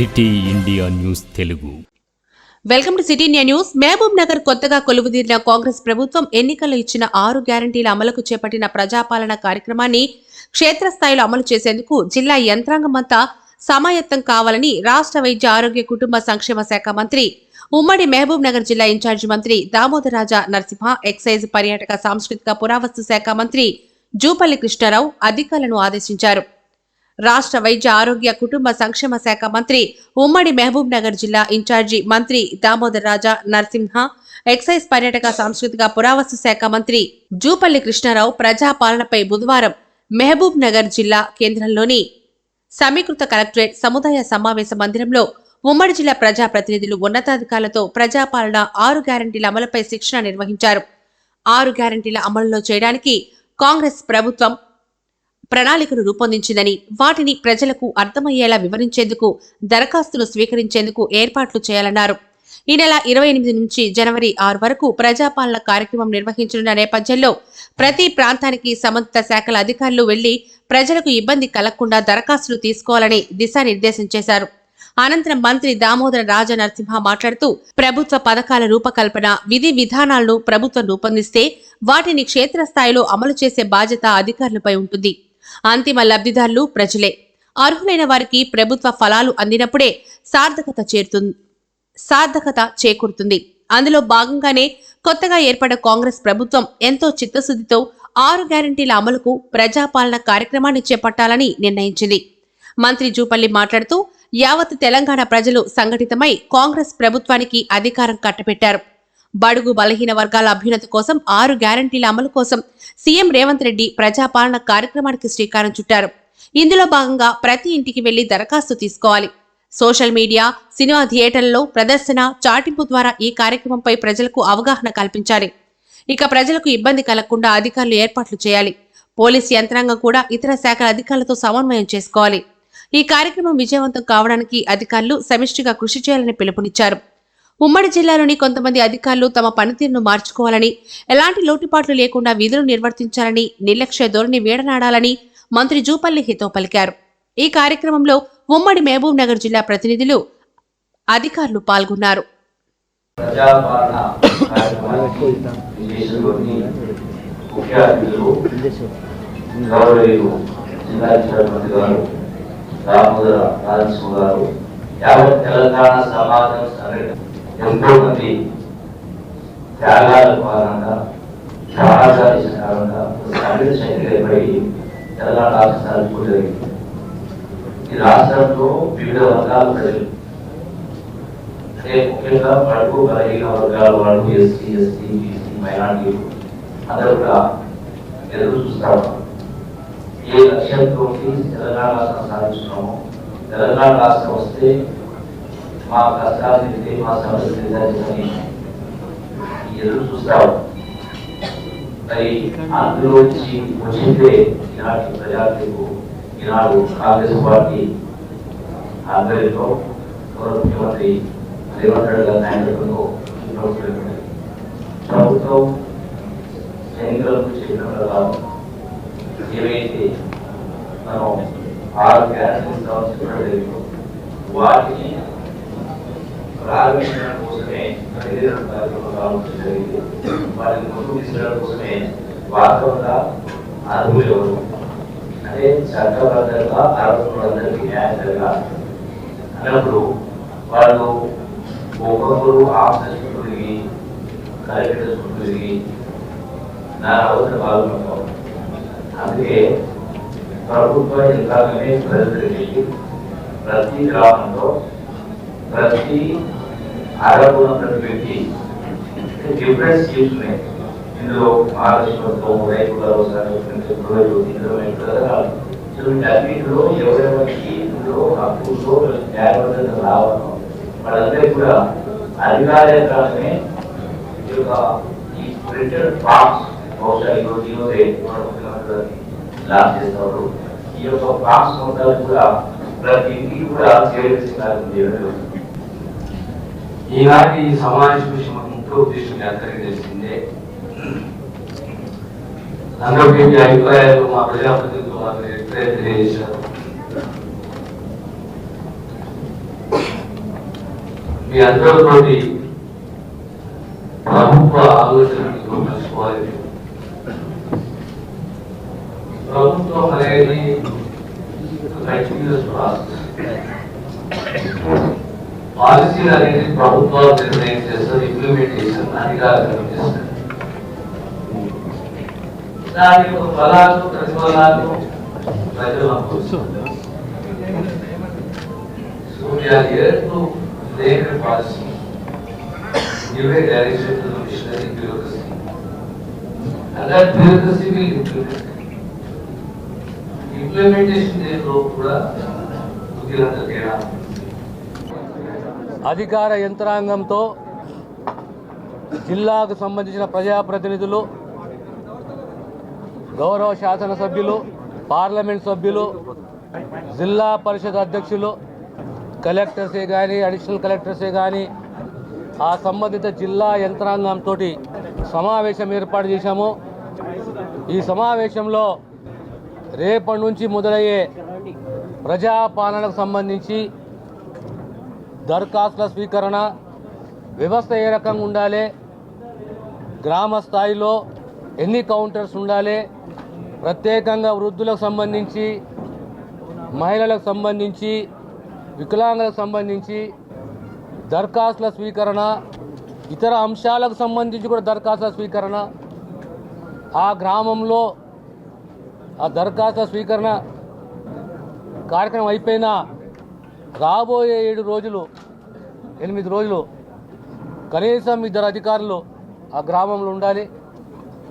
City India news Telugu. Welcome to city India news. Mahabubnagar కొత్తగా కొలువుదీరిన కాంగ్రెస్ ప్రభుత్వం ఎన్నికల్లో ఇచ్చిన ఆరు గ్యారంటీల అమలుకు చేపట్టిన ప్రజాపాలన కార్యక్రమాన్ని క్షేత్రస్థాయిలో అమలు చేసేందుకు జిల్లా యంత్రాంగమంతా సమాయత్తం కావాలని రాష్ట్ర వైద్య ఆరోగ్య కుటుంబ సంక్షేమ శాఖ మంత్రి ఉమ్మడి మహబూబ్ నగర్ జిల్లా ఇన్ఛార్జి మంత్రి దామోదరాజా నరసింహ ఎక్సైజ్ పర్యాటక సాంస్కృతిక పురావస్తు శాఖ మంత్రి జూపల్లి కృష్ణారావు అధికారులను ఆదేశించారు. రాష్ట్ర వైద్య ఆరోగ్య కుటుంబ సంక్షేమ శాఖ మంత్రి ఉమ్మడి మహబూబ్ నగర్ జిల్లా ఇన్ఛార్జి మంత్రి దామోదర్ రాజా నరసింహ ఎక్సైజ్ పర్యాటక సాంస్కృతిక పురావస్తు శాఖ మంత్రి జూపల్లి కృష్ణారావు ప్రజాపాలనపై బుధవారం మహబూబ్ నగర్ జిల్లా కేంద్రంలోని సమీకృత కలెక్టరేట్ సముదాయ సమావేశ మందిరంలో ఉమ్మడి జిల్లా ప్రజా ప్రతినిధులు ఉన్నతాధికారులతో ప్రజాపాలన ఆరు గ్యారంటీల అమలుపై శిక్షణ నిర్వహించారు. ఆరు గ్యారంటీల అమలులో చేయడానికి కాంగ్రెస్ ప్రభుత్వం ప్రణాళికను రూపొందించిందని వాటిని ప్రజలకు అర్థమయ్యేలా వివరించేందుకు దరఖాస్తులు స్వీకరించేందుకు ఏర్పాట్లు చేయాలన్నారు. ఈ నెల ఇరవై ఎనిమిది నుంచి జనవరి ఆరు వరకు ప్రజాపాలన కార్యక్రమం నిర్వహించనున్న నేపథ్యంలో ప్రతి ప్రాంతానికి సంబంధిత శాఖల అధికారులు వెళ్ళి ప్రజలకు ఇబ్బంది కలగకుండా దరఖాస్తులు తీసుకోవాలని దిశానిర్దేశం చేశారు. అనంతరం మంత్రి దామోదర రాజ నరసింహ మాట్లాడుతూ ప్రభుత్వ పథకాల రూపకల్పన విధి విధానాలను ప్రభుత్వం రూపొందిస్తే వాటిని క్షేత్రస్థాయిలో అమలు చేసే బాధ్యత అధికారులపై ఉంటుంది. అంతిమ లబ్ధిదారులు ప్రజలే. అర్హులైన వారికి ప్రభుత్వ ఫలాలు అందినప్పుడే సార్థకత చేరుతుంది సార్థకత చేకూరుతుంది. అందులో భాగంగానే కొత్తగా ఏర్పడ్డ కాంగ్రెస్ ప్రభుత్వం ఎంతో చిత్తశుద్ధితో ఆరు గ్యారంటీల అమలుకు ప్రజాపాలన కార్యక్రమాన్ని చేపట్టాలని నిర్ణయించింది. మంత్రి జూపల్లి మాట్లాడుతూ యావత్ తెలంగాణ ప్రజలు సంఘటితమై కాంగ్రెస్ ప్రభుత్వానికి అధికారం కట్టబెట్టారు. బడుగు బలహీన వర్గాల అభ్యున్నతి కోసం ఆరు గ్యారంటీల అమలు కోసం సీఎం రేవంత్ రెడ్డి ప్రజాపాలన కార్యక్రమానికి శ్రీకారం చుట్టారు. ఇందులో భాగంగా ప్రతి ఇంటికి వెళ్ళి దరఖాస్తు తీసుకోవాలి. సోషల్ మీడియా సినిమా థియేటర్లలో ప్రదర్శన చాటింపు ద్వారా ఈ కార్యక్రమంపై ప్రజలకు అవగాహన కల్పించాలి. ఇక ప్రజలకు ఇబ్బంది కలగకుండా అధికారులు ఏర్పాట్లు చేయాలి. పోలీస్ యంత్రాంగం కూడా ఇతర శాఖల అధికారులతో సమన్వయం చేసుకోవాలి. ఈ కార్యక్రమం విజయవంతం కావడానికి అధికారులు సమిష్టిగా కృషి చేయాలని పిలుపునిచ్చారు. ఉమ్మడి జిల్లాలోని కొంతమంది అధికారులు తమ పనితీరును మార్చుకోవాలని ఎలాంటి లోటుపాట్లు లేకుండా విధులు నిర్వర్తించాలని నిర్లక్ష్య ధోరణి వీడనాడాలని మంత్రి జూపల్లి హితో పలికారు. ఈ కార్యక్రమంలో ఉమ్మడి మహబూబ్ నగర్ జిల్లా ప్రతినిధులు అధికారులు పాల్గొన్నారు. యావత్ తెలంగాణ సమాజం ఎంతో మంది త్యాగాల కారణంగా త్యాగాలు కారణంగా ఒక సంఘటిత శక్తి ఏర్పడి తెలంగాణ రాష్ట్ర సాధించుకోవడం జరిగింది ఈ రాష్ట్రంలో వివిధ వర్గాల ప్రజలు అంటే ముఖ్యంగా పడుపు బలహీన వర్గాల వాళ్ళు ఎస్సీ ఎస్టీ బీసీ మైనార్టీలు అందరూ కూడా ఎదురు చూస్తారు ఏ లక్ష్యంతో తెలంగాణ రాష్ట్రం సాధించున్నామో తెలంగాణ రాష్ట్రం వస్తే మా కష్టాలు తింటే మా సమస్యలు తీర్చాలని ఎదురు చూస్తారు మరి అందులో నుంచి వచ్చిందే ఈనాటి ప్రజాతీకు ఈనాడు కాంగ్రెస్ పార్టీ ఆధ్వర్యంలో గౌరవ ముఖ్యమంత్రి రేవంత్ రెడ్డి గారి నాయకత్వంలో ఈ ప్రభుత్వం ఏర్పడింది. ప్రభుత్వం ఎన్నికలకు చెప్పిన ప్రకారం ఏవైతే మనం ఆరు గ్యారెంటీలు సమర్పించడం వాటిని ప్రారంభించడం కోసమే ఏదైనా కార్యక్రమం జరిగింది వాటిని ముందుకు తీసుకెళ్ళడం కోసమే వాస్తవంగా అర్హులు ఎవరు? అంటే చట్టబద్ధంగా అర్హులందరికీ న్యాయం జరగా అన్నప్పుడు వాళ్ళు ఒక్కొక్కరు ఆఫీస్ తిరిగి కలెక్టర్స్ తిరిగి నా అవసరం పాల్గొంటాం అందుకే ప్రభుత్వ యంత్రాంగమే ప్రజలకి ప్రతి గ్రామంలో ప్రతి అర్హులు ప్రతి వ్యక్తి డిఫరెంట్ స్కీమ్స్ ఉన్నాయి ఇందులో మహాలక్ష్మిత్వం రైతు భరోసా గృహజ్యోతి వీటన్నిటిలో ఎవరెవరికి ఇందులో హక్కుల్లో న్యాయబద్ధత రావడం వాళ్ళందరికీ కూడా అధికార యంత్రాంగమే ఈ యొక్క ఈ ప్రింటెడ్ ఫార్మ్స్ బహుశా ఈ రోజు ఈ రోజే మన ముఖ్యమంత్రి గారిని లాంచ్ చేస్తారు ఈ యొక్క ఫార్మ్స్ మొత్తాలు కూడా ప్రతి ఇంటికి కూడా చేరవేసి కార్యక్రమం చేయడం జరుగుతుంది. ఈనాటి ఈ సమావేశం విషయం ముఖ్య ఉద్దేశం అందరికీ తెలిసిందే. అందరికీ మీ అభిప్రాయాలు మా ప్రజాప్రతినిధులు మాకు ఎప్పుడైతే తెలియజేశారు. మీ అందరితోటి ప్రభుత్వ ఆలోచనలు కలుసుకోవాలి. ప్రభుత్వం అనేది కంటిన్యూస్ ప్రాసెస్ పాలసీలు అనేది ప్రభుత్వాలు నిర్ణయం చేస్తారు ఇంప్లిమెంటేషన్ అధికారులు చేస్తారు దాని యొక్క ఫలాలు ప్రతిఫలాలు ప్రజలు అనుభవిస్తారు So we are here to make a policy, give a direction to the missionary bureaucracy. And that bureaucracy will implement. Implementation దేంట్లో కూడా కుదిరంత తేడా అధికార యంత్రాంగంతో జిల్లాకు సంబంధించిన ప్రజాప్రతినిధులు గౌరవ శాసనసభ్యులు పార్లమెంట్ సభ్యులు జిల్లా పరిషత్ అధ్యక్షులు కలెక్టర్సే కానీ అడిషనల్ కలెక్టర్సే కానీ ఆ సంబంధిత జిల్లా యంత్రాంగంతో సమావేశం ఏర్పాటు చేశాము. ఈ సమావేశంలో రేపటి నుంచి మొదలయ్యే ప్రజాపాలనకు సంబంధించి దరఖాస్తుల స్వీకరణ వ్యవస్థ ఏ రకంగా ఉండాలి? గ్రామ స్థాయిలో ఎన్ని కౌంటర్స్ ఉండాలి? ప్రత్యేకంగా వృద్ధులకు సంబంధించి మహిళలకు సంబంధించి వికలాంగులకు సంబంధించి దరఖాస్తుల స్వీకరణ ఇతర అంశాలకు సంబంధించి కూడా దరఖాస్తుల స్వీకరణ. ఆ గ్రామంలో ఆ దరఖాస్తుల స్వీకరణ కార్యక్రమం అయిపోయినా రాబోయే ఏడు రోజులు ఎనిమిది రోజులు కనీసం ఇద్దరు అధికారులు ఆ గ్రామంలో ఉండాలి.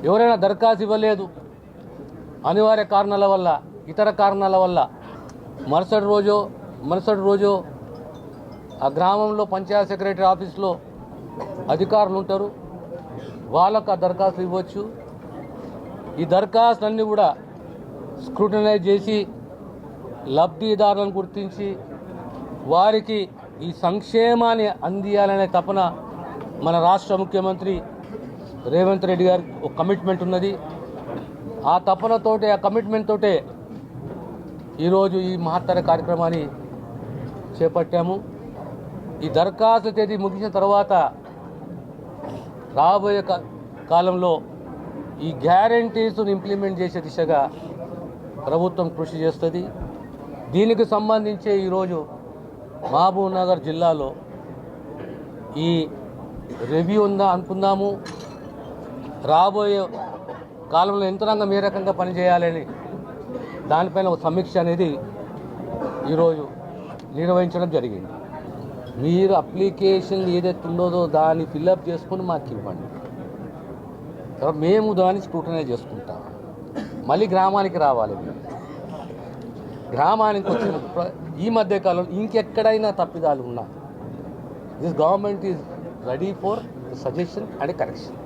ఎవరైనా దరఖాస్తు ఇవ్వలేదు. అనివార్య కారణాల వల్ల ఇతర కారణాల వల్ల మరుసటి రోజు మరుసటి రోజు ఆ గ్రామంలో పంచాయత్ సెక్రటరీ ఆఫీస్లో అధికారులు ఉంటారు. వాళ్ళకు ఆ దరఖాస్తు ఇవ్వచ్చు. ఈ దరఖాస్తులన్నీ కూడా స్క్రూటనైజ్ చేసి లబ్ధిదారులను గుర్తించి వారికి ఈ సంక్షేమాన్ని అందియాలనే తపన మన రాష్ట్ర ముఖ్యమంత్రి రేవంత్ రెడ్డి గారి ఒక కమిట్మెంట్ ఉన్నది. ఆ తపనతోటే ఆ కమిట్మెంట్ తోటే ఈరోజు ఈ మహత్తర కార్యక్రమాన్ని చేపట్టాము. ఈ దరఖాస్తు తేదీ ముగిసిన తర్వాత రాబోయే కాలంలో ఈ గ్యారంటీస్ను ఇంప్లిమెంట్ చేసే దిశగా ప్రభుత్వం కృషి చేస్తుంది. దీనికి సంబంధించి ఈరోజు మహబూబ్నగర్ జిల్లాలో ఈ రివ్యూ ఉందా అనుకుందాము. రాబోయే కాలంలో యంత్రాంగం ఏ రకంగా పనిచేయాలని దానిపైన ఒక సమీక్ష అనేది ఈరోజు నిర్వహించడం జరిగింది. మీరు అప్లికేషన్ ఏదైతే ఉండదో దాన్ని ఫిల్అప్ చేసుకుని మాకు ఇవ్వండి. మేము దాన్ని స్క్రూటనైజ్ చేసుకుంటాం. మళ్ళీ గ్రామానికి రావాలి మీరు. గ్రామానికి వచ్చిన ఈ మధ్య కాలంలో ఇంకెక్కడైనా తప్పిదాలు ఉన్నా this government is ready for suggestion and correction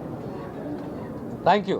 thank you